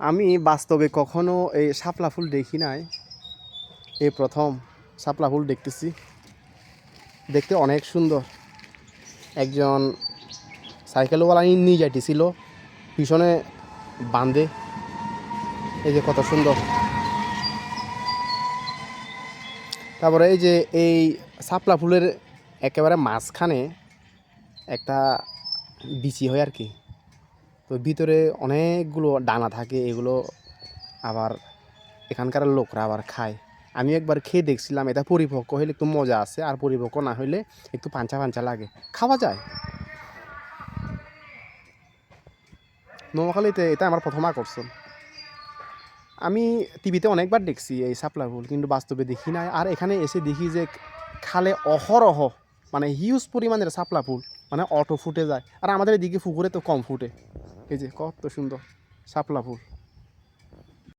আমি বাস্তবে কখনো এই শাপলা ফুল দেখি নাই। এই প্রথম শাপলা ফুল দেখতেছি। দেখতে অনেক সুন্দর। একজন সাইকেলওয়ালা নিয়ে যাইতেছিল পিছনে বাঁধে এই যে কত সুন্দর। তারপরে এই যে এই শাপলা ফুলের একেবারে মাঝখানে একটা বিচি হয় আর কি। তো ভিতরে অনেকগুলো ডানা থাকে, এগুলো আবার এখানকার লোকরা আবার খায়। আমি একবার খেয়ে দেখছিলাম, এটা পরিপক্ক হলে একটু মজা আছে, আর পরিপক্ক না হলে একটু পাঞ্চা পাঞ্চা লাগে। খাওয়া যায়। নোয়াখালীতে এটা আমার প্রথম আকর্ষণ। আমি টিভিতে অনেকবার দেখছি এই সাপলা ফুল, কিন্তু বাস্তবে দেখি নাই। আর এখানে এসে দেখি যে খালে অহরহ মানে হিউজ পরিমাণের সাপলা ফুল মানে অটো ফুটে যায়। আর আমাদের এদিকে পুকুরে তো কম ফুটে। এই যে কত সুন্দর শাপলা ফুল।